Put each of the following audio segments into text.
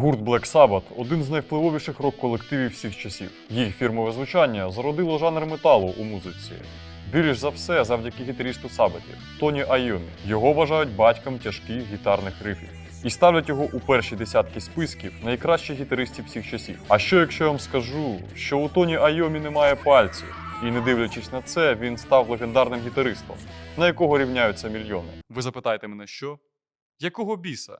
Гурт Black Sabbath – один з найвпливовіших рок-колективів всіх часів. Їх фірмове звучання зародило жанр металу у музиці. Більш за все завдяки гітарісту Сабатів Тоні Айомі. Його вважають батьком тяжких гітарних рифів. І ставлять його у перші десятки списків найкращих гітаристів всіх часів. А що якщо я вам скажу, що у Тоні Айомі немає пальців, і не дивлячись на це, він став легендарним гітаристом, на якого рівняються мільйони. Ви запитаєте мене, що? Якого біса?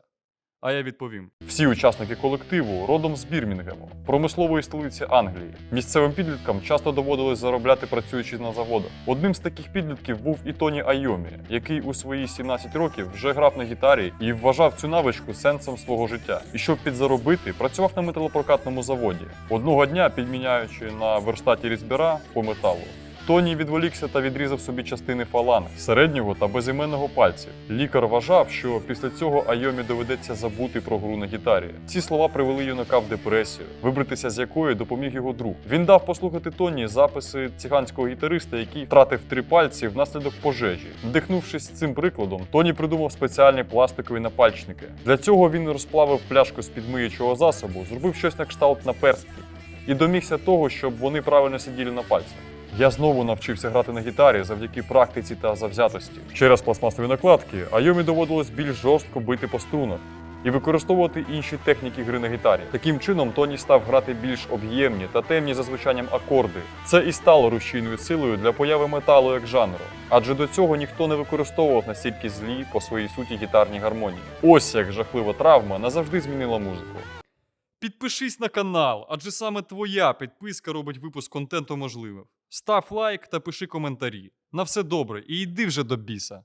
А я відповім: всі учасники колективу родом з Бірмінгему, промислової столиці Англії. Місцевим підліткам часто доводилось заробляти працюючи на заводах. Одним з таких підлітків був і Тоні Айомі, який у свої 17 років вже грав на гітарі і вважав цю навичку сенсом свого життя. І щоб підзаробити, працював на металопрокатному заводі. Одного дня, підміняючи на верстаті різьбера по металу, Тоні відволікся та відрізав собі частини фаланг, середнього та безіменного пальців. Лікар вважав, що після цього Айомі доведеться забути про гру на гітарі. Ці слова привели юнака в депресію, вибратися з якої допоміг його друг. Він дав послухати Тоні записи циганського гітариста, який втратив три пальці внаслідок пожежі. Вдихнувшись цим прикладом, Тоні придумав спеціальні пластикові напальчники. Для цього він розплавив пляшку з підмиючого засобу, зробив щось на кшталт наперстки і домігся того, щоб вони правильно сиділи на пальцях. Я знову навчився грати на гітарі завдяки практиці та завзятості. Через пластмасові накладки Айомі доводилось більш жорстко бити по струнах і використовувати інші техніки гри на гітарі. Таким чином Тоні став грати більш об'ємні та темні за звучанням акорди. Це і стало рушійною силою для появи металу як жанру, адже до цього ніхто не використовував настільки злі по своїй суті гітарні гармонії. Ось як жахлива травма назавжди змінила музику. Підпишись на канал, адже саме твоя підписка робить випуск контенту можливим. Став лайк та пиши коментарі. На все добре і йди вже до біса.